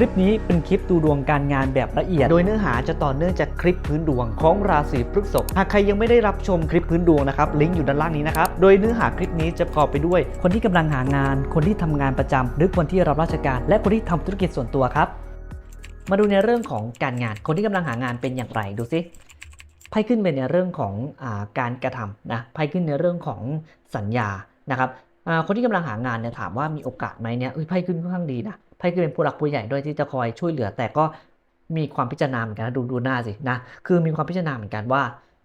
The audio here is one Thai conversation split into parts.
ลิปนี้เป็นคลิปดูดวงการงานแบบละเอียด โดยเนื้อหาจะต่อเนื่องจากคลิปพื้นดวงของราศีพฤษภหากใครยังไม่ได้รับชมคลิปพื้นดวงนะครับลิงก์อยู่ด้านล่างนี้นะครับโดยเนื้อหาคลิปนี้จะประกอบไปด้วย คนที่กำลังหางาน คนที่ทำงานประจำหรือคนที่รับราชการ และคนที่ทำธุรกิจส่วนตัวครับ มาดูในเรื่องของการงานคนที่กำลังหางานเป็นอย่างไรดูซิไพ่ขึ้นเป็นในเรื่องของอาการกระทำนะไพ่ขึ้นในเรื่องของสัญญานะครับอ่าคนที่กำลังหางานเนี่ยถามว่ามีโอกาสไหมเนี่ยเอ้ยไพ่ขึ้นค่อนข้างดีนะ ไพ่ขึ้นเป็นผู้หลักผู้ใหญ่ด้วยที่จะคอยช่วยเหลือ แต่ก็มีความพิจารณาเหมือนกันนะดูดูหน้าสินะคือมีความพิจารณาเหมือนกันว่า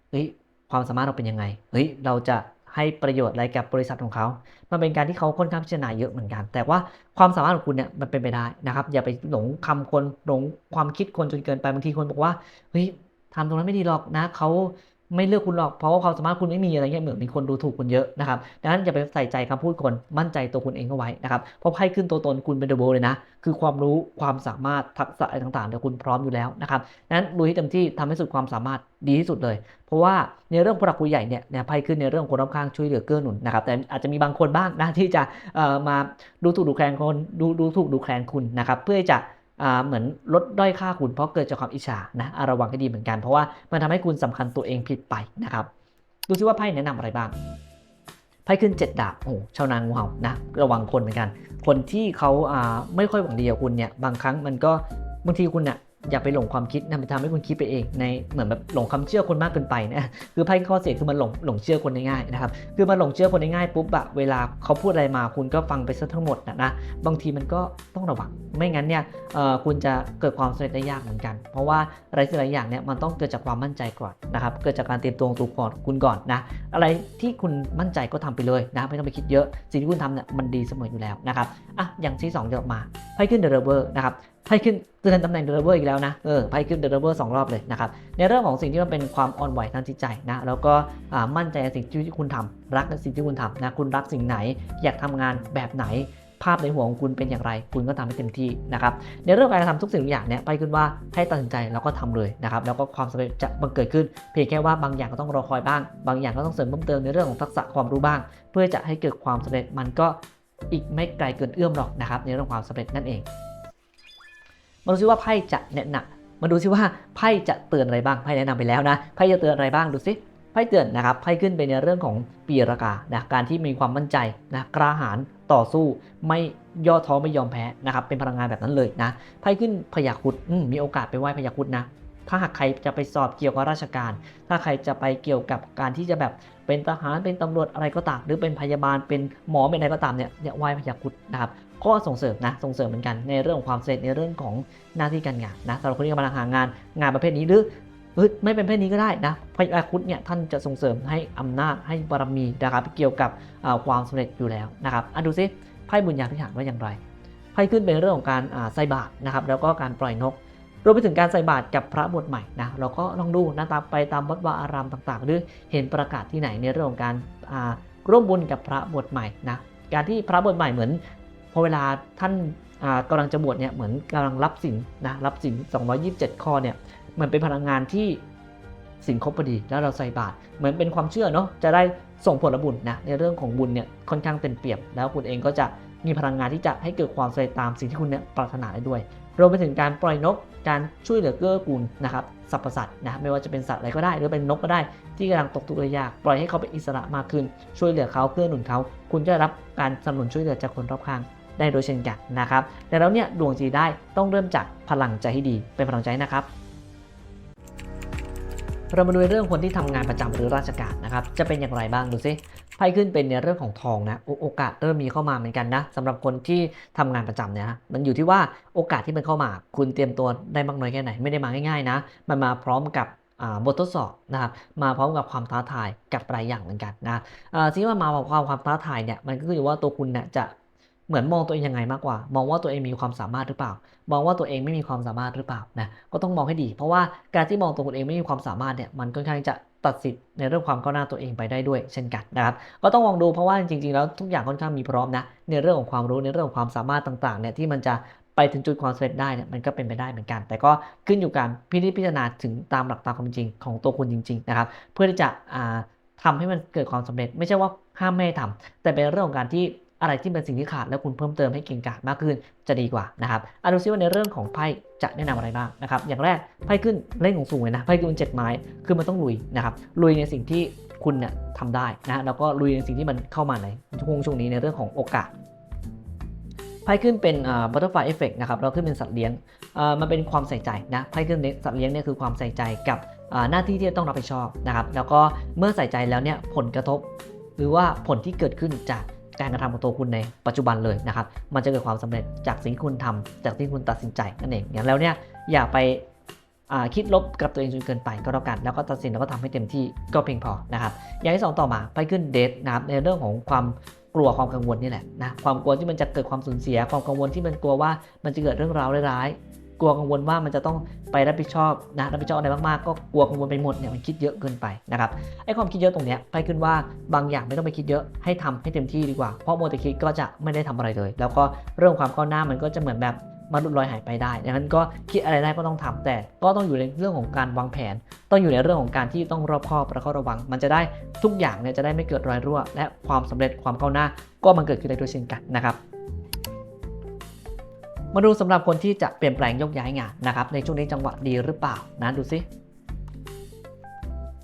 เฮ้ยความสามารถเราเป็นยังไงเฮ้ยเราจะให้ประโยชน์อะไรกับบริษัทของเขา มันเป็นการที่เขาค่อนข้างพิจารณาเยอะเหมือนกัน แต่ว่าความสามารถของคุณเนี่ยมันเป็นไปได้นะครับ อย่าไปหลงคำคนหลงความคิดคนจนเกินไป บางทีคนบอกว่า เฮ้ยทำตรงนั้นไม่ดีหรอกนะเขา ไม่เลือกคุณหรอกเพราะว่าความสามารถคุณไม่มีอะไรเงี้ยเหมือนมีคนดูถูกคุณเยอะนะครับดังนั้นอย่าไปใส่ใจคำพูดคนมั่นใจตัวคุณเองเอาไว้นะครับเพราะไพ่ขึ้นตัวตนคุณเป็นเดอะโบเลยนะ คือความรู้ความสามารถทักษะอะไรต่างๆเดี๋ยวคุณพร้อมอยู่แล้วนะครับดังนั้นลุยให้เต็มที่ทำให้สุดความสามารถดีที่สุดเลย เพราะว่าในเรื่องผู้หลักผู้ใหญ่เนี่ยเนี่ยไพ่ขึ้นในเรื่องคนรอบข้างช่วยเหลือเกื้อหนุนนะครับแต่อาจจะมีบางคนบ้างนะที่จะเอ่อมาดูถูกดูแคลนคนดูดูถูกดูแคลนคุณนะครับเพื่อจะ เหมือนลดด้อยค่าคุณเพราะเกิดจากความอิจฉานะอาระวังให้ดีเหมือนกันเพราะว่ามันทำให้คุณสำคัญตัวเองผิดไปนะครับดูซิว่าไพ่แนะนำอะไรบ้างไพ่ขึ้นเจ็ดดาบโอ้ชาวนางงูเห่านะระวังคนเหมือนกัน คนที่เขาอ่าไม่ค่อยหวังดีกับคุณเนี่ยบางครั้งมันก็บางทีคุณเนี่ย อย่าไปหลงความคิดนะมันทำให้คุณคิดไปเองในเหมือนแบบหลงคำเชื่อคนมากเกินไปนะคือไพ่ข้อเสียคือมันหลงหลงเชื่อคนง่ายนะครับคือมันหลงเชื่อคนง่ายปุ๊บอะเวลาเขาพูดอะไรมาคุณก็ฟังไปซะทั้งหมดนะนะบางทีมันก็ต้องระวังไม่งั้นเนี่ยคุณจะเกิดความสำเร็จได้ยากเหมือนกัน เพราะว่าอะไรสิ่งหลายอย่างเนี่ยมันต้องเกิดจากความมั่นใจก่อนนะครับเกิดจากการเตรียมตัวตัวก่อนคุณก่อนนะอะไรที่คุณมั่นใจก็ทำไปเลยนะไม่ต้องไปคิดเยอะสิ่งที่คุณทำเนี่ยมันดีเสมออยู่แล้วนะครับอะอย่างที่สองจะออกมาไพ่ขึ้นเดอะเวอร์นะครับ ไพ่ขึ้นเตือนตำแหน่งเดอะเวอร์อีกแล้วนะ เออ ไพ่ขึ้นเดอะเวอร์สองรอบเลยนะครับ ในเรื่องของสิ่งที่มันเป็นความอ่อนไหวทางจิตใจนะ แล้วก็มั่นใจในสิ่งที่คุณทำรักในสิ่งที่คุณทำนะ คุณรักสิ่งไหน อยากทำงานแบบไหน ภาพในหัวของคุณเป็นอย่างไร คุณก็ทำให้เต็มที่นะครับ ในเรื่องการทำทุกสิ่งทุกอย่างเนี่ย ไปขึ้นว่าให้ตัดสินใจแล้วก็ทำเลยนะครับ แล้วก็ความสำเร็จจะบังเกิดขึ้น เพียงแค่ว่าบางอย่างก็ต้องรอคอยบ้าง บางอย่างก็ต้องเสริมเพิ่มเติมในเรื่องของทักษะความรู้บ้าง เพื่อจะให้เกิดความสำเร็จมันก็อีกไม่ไกลเกินเอื้อมหรอกนะครับในเรื่องความสำเร็จนั่นเอง มาดูซิว่าไพ่จะแนะนำมาดูซิว่าไพ่จะเตือนอะไรบ้างไพ่แนะนำไปแล้วนะไพ่จะเตือนอะไรบ้างดูซิไพ่เตือนนะครับไพ่ขึ้นไปในเรื่องของปีรากานะการที่มีความมั่นใจนะกล้าหาญต่อสู้ไม่ย่อท้อไม่ยอมแพ้นะครับเป็นพลังงานแบบนั้นเลยนะไพ่ขึ้นพยาคุดมมีโอกาสไปไหว้พยาคุดนะ ถ้าหากใครจะไปสอบเกี่ยวกับราชการ ถ้าใครจะไปเกี่ยวกับการที่จะแบบเป็นทหารเป็นตำรวจอะไรก็ตาม หรือเป็นพยาบาลเป็นหมอเป็นอะไรก็ตามเนี่ยเนี่ยไหว้พยาครุดนะครับก็ส่งเสริมนะส่งเสริมเหมือนกันในเรื่องของความสำเร็จในเรื่องของหน้าที่การงานนะสำหรับคนที่กำลังหางานงานประเภทนี้หรือไม่เป็นประเภทนี้ก็ได้นะพยาครุดเนี่ยท่านจะส่งเสริมให้อำนาจให้บารมีนะครับเกี่ยวกับความสำเร็จอยู่แล้วนะครับอะดูซิไพ่บุญญาพิหารว่าอย่างไรไพ่ขึ้นเป็นเรื่องของการใส่บาตรนะครับแล้วก็การปล่อยนก รวมไปถึงการใส่บาตรกับพระบวชใหม่นะเราก็ลองดูนะตามไปตามวัดวาอารามต่างๆ หรือเห็นประกาศที่ไหนในเรื่องของการาร่วมบุญกับพระบวชใหม่นะการที่พระบวชใหม่เหมือนพอเวลาท่านากำลังจะบวชเนี่ยเหมือนกำลังรับสินนะรับสิน 227 ข้อเนี่ยเหมือนเป็นพลังงานที่สินครบพอดีแล้วเราใส่บาตรเหมือนเป็นความเชื่อเนาะจะได้ส่งผลบุญนะในเรื่องของบุญเนี่ยค่อนข้างเต็มเปี่ยม แล้วคุณเองก็จะมีพลังงานที่จะให้เกิดความใสำเร็จตามสิ่งที่คุณเนี่ยปรารถนาได้ด้วย รวมไปถึงการปล่อยนก การช่วยเหลือเกื้อกูลนะครับสรรพสัตว์นะไม่ว่าจะเป็นสัตว์อะไรก็ได้ หรือเป็นนกก็ได้ที่กำลังตกทุกข์ได้ยาก ปล่อยให้เขาเป็นอิสระมากขึ้น ช่วยเหลือเขาเกื้อหนุนเขา คุณจะรับการสนับสนุนช่วยเหลือจากคนรอบข้างได้โดยเช่นกันนะครับแต่แล้วเนี่ยดวงจีได้ต้องเริ่มจากพลังใจให้ดีเป็นพลังใจนะครับเรามาดูเรื่องคนที่ทำงานประจำหรือราชการนะครับ จะเป็นอย่างไรบ้างดูซิ ไพ่ขึ้นเป็นในเรื่องของทองนะโอโอกาสเริ่มมีเข้ามาเหมือนกันนะสำหรับคนที่ทำงานประจำเนี่ยนะมันอยู่ที่ว่าโอกาสที่มันเข้ามา คุณเตรียมตัวได้มากน้อยแค่ไหนไม่ได้มาง่ายๆนะ มันมาพร้อมกับบททดสอบนะครับมาพร้อมกับความท้าทายกับหลายอย่างเหมือนกันนะอ่าที่ว่ามาพร้อมความความท้าทายเนี่ยมันก็คือว่าตัวคุณเนี่ยจะเหมือนมองตัวเองยังไงมากกว่า มองว่าตัวเองมีความสามารถหรือเปล่า มองว่าตัวเองไม่มีความสามารถหรือเปล่านะก็ต้องมองให้ดี เพราะว่าการที่มองตัวคุณเองไม่มีความสามารถเนี่ยมันค่อนข้างจะ ตัดสิทธิ์ในเรื่องความก้าวหน้าตัวเองไปได้ด้วยเช่นกันนะครับก็ต้องมองดูเพราะว่าจริงๆแล้วทุกอย่างค่อนข้างมีพร้อมนะในเรื่องของความรู้ในเรื่องของความสามารถต่างๆเนี่ยที่มันจะไปถึงจุดความสำเร็จได้เนี่ยมันก็เป็นไปได้เหมือนกัน แต่ก็ขึ้นอยู่การพิจิพิจารณาถึงตามหลักตามความจริงของตัวคุณจริงๆนะครับเพื่อที่จะอ่าทำให้มันเกิดความสำเร็จ ไม่ใช่ว่าห้ามไม่ให้ทำแต่เป็นเรื่องของการที่ อะไรที่เป็นสิ่งที่ขาดแล้วคุณเพิ่มเติมให้เก่งกาจมากขึ้นจะดีกว่านะครับอะดูซิว่าในเรื่องของไพ่จะแนะนำอะไรบ้างนะครับ อย่างแรกไพ่ขึ้นเล่นของสูงเลยนะไพ่ขึ้นเจ็ดไม้คือมันต้องลุยนะครับลุยในสิ่งที่คุณเนี่ยทำได้นะแล้วก็ลุยในสิ่งที่มันเข้ามาในช่วงช่วงนี้ในเรื่องของโอกาสไพ่ขึ้นเป็นบัตเตอร์ฟลายเอฟเฟกนะครับเราขึ้นเป็นสัตว์เลี้ยงมันเป็นความใส่ใจนะไพ่ขึ้นสัตว์เลี้ยงเนี่ยคือความใส่ใจกับหน้าที่ที่ต้องรับผิดชอบนะครับแล้วก็เมื่อใส่ใจแล้วเนี่ยผลกระทบ หรือว่าผลที่เกิดขึ้นจาก การกระทำของตัวคุณในปัจจุบันเลยนะครับ มันจะเกิดความสำเร็จจากสิ่งที่คุณทำจากที่คุณตัดสินใจนั่นเองอย่างแล้วเนี่ยอย่าไปคิดลบกับตัวเองจนเกินไปก็แล้วกันแล้วก็ตัดสินแล้วก็ทำให้เต็มที่ก็เพียงพอนะครับอย่างที่สองต่อมาไปขึ้นเดทนะครับในเรื่องของความกลัวความกังวลนี่แหละนะความกลัวที่มันจะเกิดความสูญเสีย ความกังวลที่มันกลัวว่ามันจะเกิดเรื่องราวร้าย กลัวกังวลว่ามันจะต้องไปรับผิดชอบนะรับผิดชอบอะไรมากๆก็กลัวกังวลไปหมดเนี่ยมันคิดเยอะเกินไปนะครับไอ้ความคิดเยอะตรงเนี้ยไปขึ้นว่าบางอย่างไม่ต้องไปคิดเยอะให้ทำให้เต็มที่ดีกว่า เพราะโมวแต่คิดก็จะไม่ได้ทำอะไรเลย แล้วก็เรื่องความก้าวหน้ามันก็จะเหมือนแบบมันลุดลอยหายไปได้ดังนั้นก็คิดอะไรได้ก็ต้องทำแต่ก็ต้องอยู่ในเรื่องของการวางแผน ต้องอยู่ในเรื่องของการที่ต้องรอบคอบและก็ระวัง มันจะได้ทุกอย่างเนี่ยจะได้ไม่เกิดรอยรั่ว และความสำเร็จความก้าวหน้า ก็มันเกิดขึ้นได้ด้วยเช่นกันนะครับ มาดูสำหรับคนที่จะเปลี่ยนแปลงยกย้ายงานนะครับในช่วงนี้จังหวะดีหรือเปล่านะดูสิ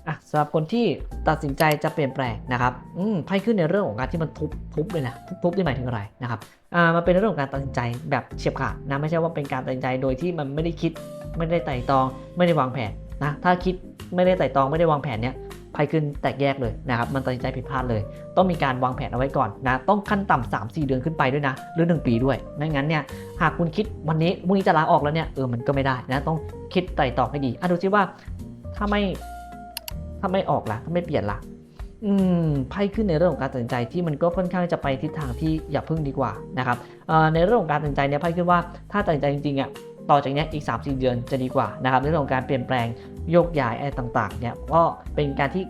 อะสำหรับคนที่ตัดสินใจจะเปลี่ยนแปลงนะครับอืมไพ่ขึ้นในเรื่องของการที่มันทุบทุบเลยนะทุบทุบที่หมายถึงอะไรนะครับอ่ามันเป็นเรื่องของการตัดสินใจแบบเฉียบขาดนะไม่ใช่ว่าเป็นการตัดสินใจโดยที่มันไม่ได้คิด ไม่ได้ไต่ตอง ไม่ได้วางแผนนะถ้าคิดไม่ได้ไต่ตองไม่ได้วางแผนเนี่ย ไพ่ขึ้นแตกแยกเลยนะครับ มันตัดสินใจผิดพลาดเลย ต้องมีการวางแผนเอาไว้ก่อนนะ ต้องขั้นต่ำสามสี่เดือนขึ้นไปด้วยนะ หรือ 1 ปีด้วยไม่งั้นเนี่ย หากคุณคิดวันนี้พรุ่งนี้จะลาออกแล้วเนี่ย เออ มันก็ไม่ได้นะ ต้องคิดไต่ตองให้ดีอะดูซิว่าถ้าไม่ถ้าไม่ออกล่ะ ถ้าไม่เปลี่ยนล่ะ อืม ไพ่ขึ้นในเรื่องของการตัดสินใจที่มันก็ค่อนข้างจะไปทิศทางที่อย่าพึ่งดีกว่านะครับในเรื่องของการตัดสินใจเนี่ยไพ่ขึ้นว่าถ้าตัดสินใจจริงๆอะ ต่อจากนี้อีก 3 4 เดือนจะดีกว่านะครับในเรื่องของการเปลี่ยนแปลงโยกย้ายอะไรต่างๆเนี่ยก็เป็นการที่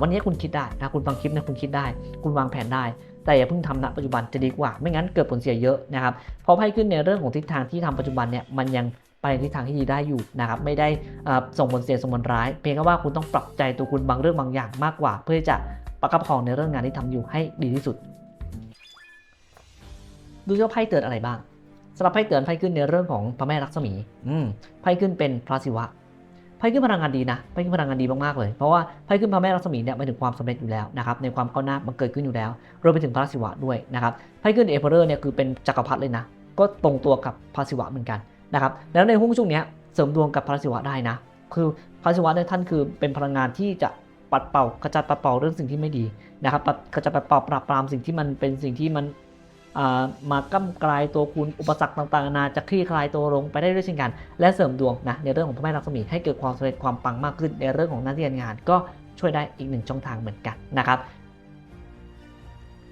วันนี้คุณคิดได้นะคุณฟังคลิปนี่ยคุณคิดได้ คุณวางแผนได้ แต่อย่าเพิ่งทำณปัจจุบันจะดีกว่า ไม่งั้นเกิดผลเสียเยอะนะครับเพราะไพ่ขึ้นในเรื่องของทิศทางที่ทำปัจจุบันเนี่ยมันยังไปในทิศทางที่ดีได้อยู่นะครับไม่ได้ส่งผลเสียส่งผลร้าย เพียงแค่ว่าคุณต้องปรับใจตัวคุณบางเรื่องบางอย่างมากกว่า เพื่อที่จะประคับประคองในเรื่องงานที่ทำอยู่ให้ดีที่สุด ดูว่าไพ่เตือนอะไรบ้าง สำหรับไพ่เตือนไพ่ขึ้นในเรื่องของพระแม่ลักษมีอืมไพ่ขึ้นเป็นพระศิวะไพ่ขึ้นพลังงานดีนะไพ่ขึ้นพลังงานดีมากๆเลยเพราะว่าไพ่ขึ้นพระแม่ลักษมีเนี่ยหมายถึงความสำเร็จอยู่แล้วนะครับในความก้าวหน้ามันเกิดขึ้นอยู่แล้วรวมไปถึงพระศิวะด้วยนะครับไพ่ขึ้นเอเ r อร์เนี่ยคือเป็นจักรพรรดิเลยนะ ก็ตรงตัวกับพระศิวะเหมือนกันนะครับแล้วในหุ้นช่วงเนี้ยเสริมดวงกับพระศิวะได้นะ คือพระศิวะเนี่ยท่านคือเป็นพลังงานที่จะปัดเป่ากระจัดปัดเป่าเรื่องสิ่งที่ไม่ดีนะครับกระจัดปัดเป่าปราบปรามสิ่งที่มันเป็นสิ่งที่มัน มากำกลายตัวคุณอุปสรรคต่างๆนานาจะคลี่คลายตัวลงไปได้ด้วยเช่นกัน และเสริมดวงนะในเรื่องของพระแม่ลักษมีให้เกิดความสำเร็จความปังมากขึ้นในเรื่องของหน้าที่การงาน ก็ช่วยได้อีกหนึ่งช่องทางเหมือนกันนะครับ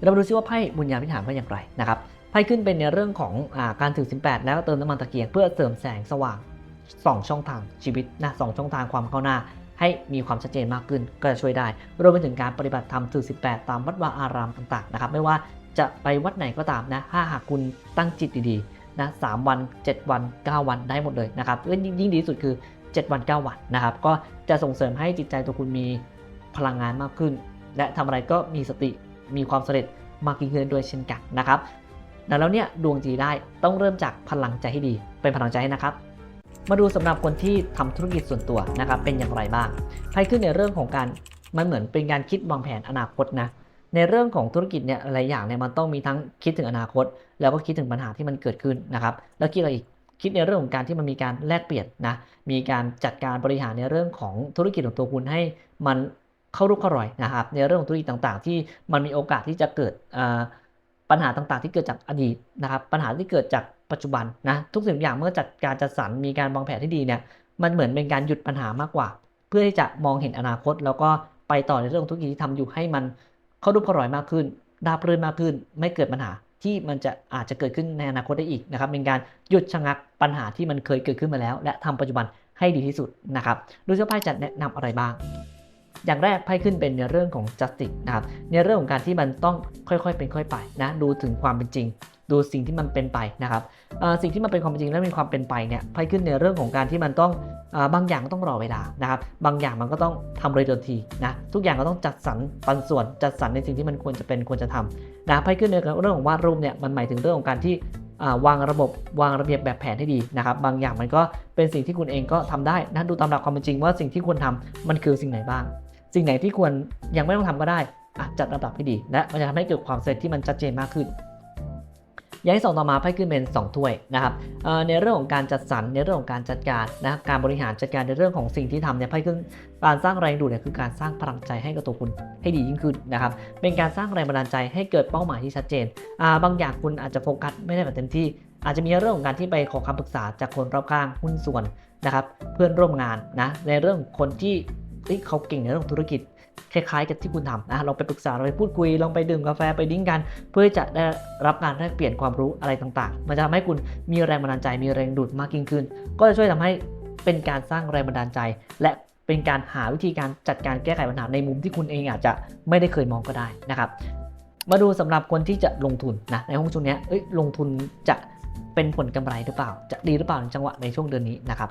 เรามาดูซิว่าไพ่บุญญาพิถานว่าอย่างไรนะครับไพ่ขึ้นเป็นในเรื่องของอการถือสินแปดแล้วก็เติมน้ำมันตะเกียงเพื่อเสริมแสงสว่าง2ช่องทางชีวิตนะสองช่องทางความก้าหน้า ให้มีความชัดเจนมากขึ้นก็จะช่วยได้ รวมไปถึงการปฏิบัติธรรมถือ18ตามวัดวาอารามต่างๆนะครับไม่ว่า จะไปวัดไหนก็ตามนะถ้าหากคุณตั้งจิตดีๆนะสวัน 7 วัน 9 วันได้หมดเลยนะครับเอ้ยยิ่งดีที่สุดคือ 7 วัน 9 วันนะครับ ก็จะส่งเสริมให้จิตใจตัวคุณมีพลังงานมากขึ้น และทำอะไรก็มีสติมีความสำเร็จมากยิ่งขึ้นด้วยเช่นกันนะครับแล้วเนี่ยดวงดีได้ต้องเริ่มจากพลังใจให้ดี เป็นพลังใจนะครับมาดูสำหรับคนที่ทำธุรกิจส่วนตัวนะครับเป็นอย่างไรบ้างไพ่ขึ้นในเรื่องของการมันเหมือนเป็นการคิดวางแผนอนาคตนะ ในเรื่องของธุรกิจเนี่ยหลายอย่างเนี่ยมันต้องมีทั้งคิดถึงอนาคต แล้วก็คิดถึงปัญหาที่มันเกิดขึ้นนะครับ แล้วคิดอะไรอีกคิดในเรื่องของการที่มันมีการแลกเปลี่ยนนะมีการจัดการบริหารในเรื่องของธุรกิจของตัวคุณให้มันเข้ารูปเข้ารอยนะครับ ในเรื่องของธุรกิจต่างๆ ที่มันมีโอกาสที่จะเกิดปัญหาต่างๆ ที่เกิดจากอดีตนะครับ ปัญหาที่เกิดจากปัจจุบันนะทุกสิ่งทุกอย่างเมื่อจัดการจัดสรรมีการวางแผนที่ดีเนี่ยมันเหมือนเป็นการหยุดปัญหามากกว่า เพื่อที่จะมองเห็นอนาคต แล้วก็ไปต่อในเรื่องของธุรกิจที่ทำอยู่ให้มัน เขาดูพอร่อยมากขึ้นราบรื่นมากขึ้น ไม่เกิดปัญหาที่มันจะอาจจะเกิดขึ้นในอนาคตได้อีกนะครับเป็นการหยุดชะงักปัญหาที่มันเคยเกิดขึ้นมาแล้ว และทำปัจจุบันให้ดีที่สุดนะครับดูเสื้าไพ่จะแนะนำอะไรบ้าง อย่างแรกไพ่ขึ้นเป็นในเรื่องของ justice นะครับในเรื่องของการที่มันต้องค่อยๆเป็นค่อยไปนะดูถึงความเป็นจริง ดูสิ่งที่มันเป็นไปนะครับสิ่งที่มันเป็นความจริงและมีความเป็นไปเนี่ยไพ่ขึ้นในเรื่องของการที่มันต้องอบางอย่างก็ต้องรอเวลานะครับ บางอย่างมันก็ต้องทำเลยทันทีนะ ทุกอย่างก็ต้องจัดสรรปันส่วน จัดสรรในสิ่งที่มันควรจะเป็นควรจะทำนะไพ่ขึ้นในเรื่องของวาดรูปเนี่ยมันหมายถึงเรื่องของการที่วางระบบวางระเบียบแบบแผนให้ดีนะครับ บางอย่างมันก็เป็นสิ่งที่คุณเองก็ทำได้นะดูตามหลักความเป็นจริงว่าสิ่งที่ควรทำมันคือสิ่งไหนบ้าง สิ่งไหนที่ควรยังไม่ต้องทำก็ได้จัดลำดับให้ดี และมันจะทำให้เกิดความเสร็จที่มันชัดเจนมากขึ้น อย่างที่สองต่อมาไพ่ขึ้นเป็น 2 ถ้วยนะครับในเรื่องของการจัดสรรในเรื่องของการจัดการนะครับการบริหารจัดการในเรื่องของสิ่งที่ทำเนี่ยไพ่ขึ้นการสร้างแรงดูดเนี่ยคือการสร้างพลังใจให้กับตัวคุณให้ดียิ่งขึ้นนะครับเป็นการสร้างแรงบันดาลใจให้เกิดเป้าหมายที่ชัดเจนบางอย่างคุณอาจจะโฟกัสไม่ได้แบบเต็มที่อาจจะมีเรื่องของการที่ไปขอคำปรึกษาจากคนรอบข้างหุ้นส่วนนะครับเพื่อนร่วมงานนะในเรื่องคนที่เขาเก่งในเรื่องธุรกิจ คล้ายๆกับที่คุณทำนะลองไปปรึกษาลองไปพูดคุยลองไปดื่มกาแฟไปดิ้งกัน เพื่อจะได้รับการแลกเปลี่ยนความรู้อะไรต่างๆ มันจะทำให้คุณมีแรงบันดาลใจมีแรงดูดมากยิ่งขึ้น ก็จะช่วยทำให้เป็นการสร้างแรงบันดาลใจ และเป็นการหาวิธีการจัดการแก้ไขปัญหาในมุมที่คุณเองอาจจะไม่ได้เคยมองก็ได้นะครับ มาดูสำหรับคนที่จะลงทุนนะในห้องช่วงนี้ลงทุนจะเป็นผลกำไรหรือเปล่า จะดีหรือเปล่าในจังหวะในช่วงเดือนนี้นะครับ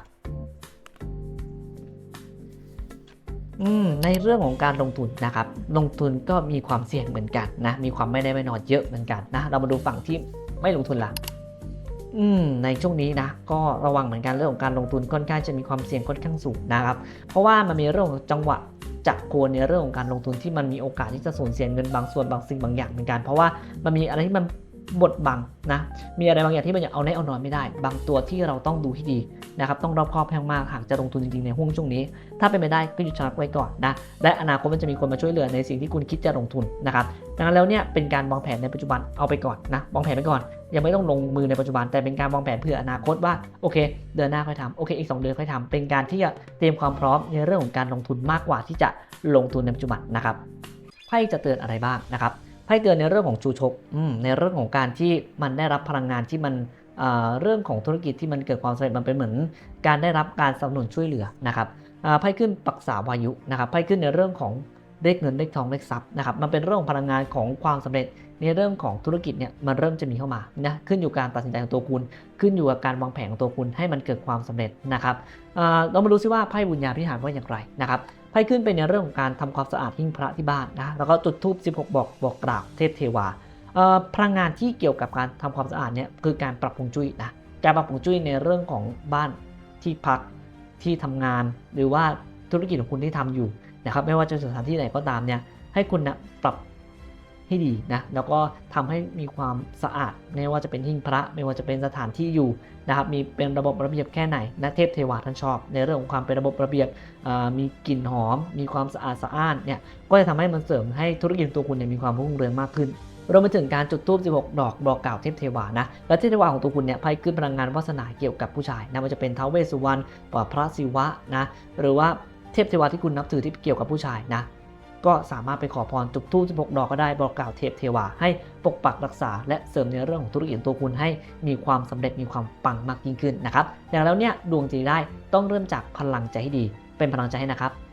ในเรื่องของการลงทุนนะครับ ลงทุนก็มีความเสี่ยงเหมือนกันนะ มีความไม่ได้ไม่นอนเยอะเหมือนกันนะ เรามาดูฝั่งที่ไม่ลงทุนละอืมในช่วงนี้นะ ก็ระวังเหมือนกันเรื่องของการลงทุนค่อนข้างจะมีความเสี่ยงค่อนข้างสูงนะครับ เพราะว่ามันมีเรื่องของจังหวะจักโกนในเรื่องของการลงทุนที่มันมีโอกาสที่จะสูญเสียเงินบางส่วนบางสิ่งบางอย่างเหมือนกัน เพราะว่ามันมีอะไรที่มัน บดบังนะมีอะไรบางอย่างที่มันยังเอาแน่เอานอนไม่ได้ บางตัวที่เราต้องดูให้ดีนะครับต้องรอบคอบแพงมากหากจะลงทุนจริงๆในห่วงช่วงนี้ ถ้าเป็นไปได้ก็หยุดชะงักไว้ก่อนนะและอนาคตมันจะมีคนมาช่วยเหลือในสิ่งที่คุณคิดจะลงทุนนะครับดังนั้นแล้วเนี่ยเป็นการวางแผนในปัจจุบันเอาไปก่อนนะวางแผนไปก่อน ยังไม่ต้องลงมือในปัจจุบันแต่เป็นการวางแผนเพื่ออนาคตว่าโอเค เดือนหน้าค่อยทำโอเคอีก 2 เดือนค่อยทำเป็นการที่จะเตรียมความพร้อมในเรื่องของการลงทุนมากกว่าที่จะลงทุนในปัจจุบันนะครับไพ่จะเตือนอะไรบ้างนะครับ ไพ่เตือนในเรื่องของจูชกในเรื่องของการที่มันได้รับพลังงานที่มันเรื่องของธุรกิจที่มันเกิดความสำเร็จมันเป็นเหมือน การได้รับการสนับสนุนช่วยเหลือนะครับไพ่ขึ้นปักษาวายุนะครับไพ่ขึ้นในเรื่องของเลขเงินเลขทองเลขทรัพย์นะครับมันเป็นเรื่องพลังงานของความสำเร็จในเรื่องของธุรกิจเนี่ยมันเริ่มจะมีเข้ามานะขึ้นอยู่การตัดสินใจของตัวคุณ ขึ้นอยู่กับการวางแผนของตัวคุณให้มันเกิดความสำเร็จนะครับเอ่อเรามาดูซิว่าไพ่บุญญาพิหารว่าอย่างไรนะครับ ไพ่ขึ้นเป็นในเรื่องของการทำความสะอาดหิ้งพระที่บ้านนะแล้วก็จุดธูป16 บอกบอกกล่าวเทพเทวาอ่อพลังงานที่เกี่ยวกับการทำความสะอาดเนี่ยคือการปรับปรุงจุ้ยนะการปรับปรุงจุ้ยในเรื่องของบ้านที่พักที่ทำงาน หรือว่าธุรกิจของคุณที่ทำอยู่นะครับไม่ว่าจะสถานที่ไหนก็ตามเนี่ยให้คุณนะปรับ ให้ดีนะแล้วก็ทำให้มีความสะอาดไม่ว่าจะเป็นหิ้งพระ ไม่ว่าจะเป็นสถานที่อยู่นะครับมีเป็นระบบระเบียบแค่ไหนนะเทพเทวาท่านชอบ ในเรื่องของความเป็นระบบระเบียบมีกลิ่นหอม มีความสะอาดสะอ้านเนี่ยก็จะทำให้มันเสริมให้ธุรกิจตัวคุณเนี่ยมีความรุ่งเรืองมากขึ้นรวมไปถึงการจุดธูป 16 ดอกบอกกล่าวเทพเทวานะ และเทพเทวาของตัวคุณเนี่ยไพ่ขึ้นพลังงานวาสนาเกี่ยวกับผู้ชายนะมันจะเป็นท้าวเวสสุวรรณปพระศิวะนะ หรือว่าเทพเทวาที่คุณนับถือที่เกี่ยวกับผู้ชายนะ ก็สามารถไปขอพรจุดทูบ16 ดอกก็ได้บอกกล่าวเทพเทวาให้ปกปักรักษา และเสริมในเรื่องของธุรกิจตัวคุณให้มีความสำเร็จมีความปังมากยิ่งขึ้นนะครับอย่างแล้วเนี่ยดวงจะได้ต้องเริ่มจากพลังใจให้ดี เป็นพลังใจให้นะครับ